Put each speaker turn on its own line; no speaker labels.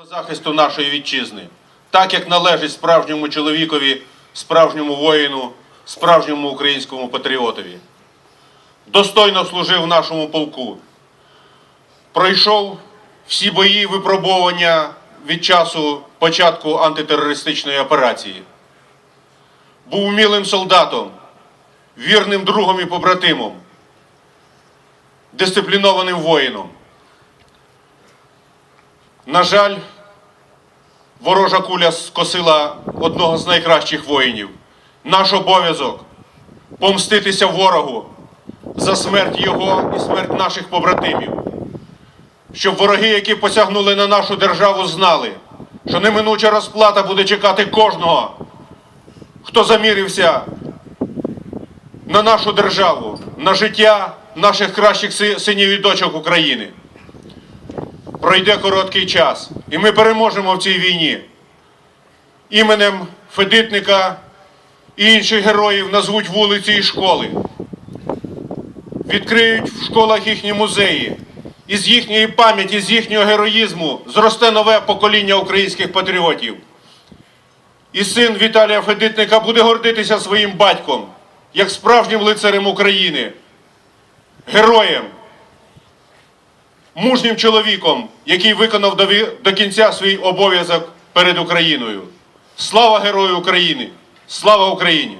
до захисту нашої вітчизни, так як належить справжньому чоловікові, справжньому воїну, справжньому українському патріотові. Достойно служив нашому полку. Пройшов всі бої випробовування від часу початку антитерористичної операції. Був вмілим солдатом, вірним другом і побратимом, дисциплінованим воїном. На жаль, ворожа куля скосила одного з найкращих воїнів. Наш обов'язок помститися ворогу за смерть його і смерть наших побратимів. Щоб вороги, які посягнули на нашу державу, знали, що неминуча розплата буде чекати кожного, хто замірився на нашу державу, на життя наших кращих синів і дочок України. Пройде короткий час, і ми переможемо в цій війні. Іменем Федитника і інших героїв назвуть вулиці і школи. Відкриють в школах їхні музеї. І з їхньої пам'яті, з їхнього героїзму зросте нове покоління українських патріотів. І син Віталія Федитника буде гордитися своїм батьком, як справжнім лицарем України, героєм, мужнім чоловіком, який виконав до, до кінця свій обов'язок перед Україною. Слава Герою України! Слава Україні!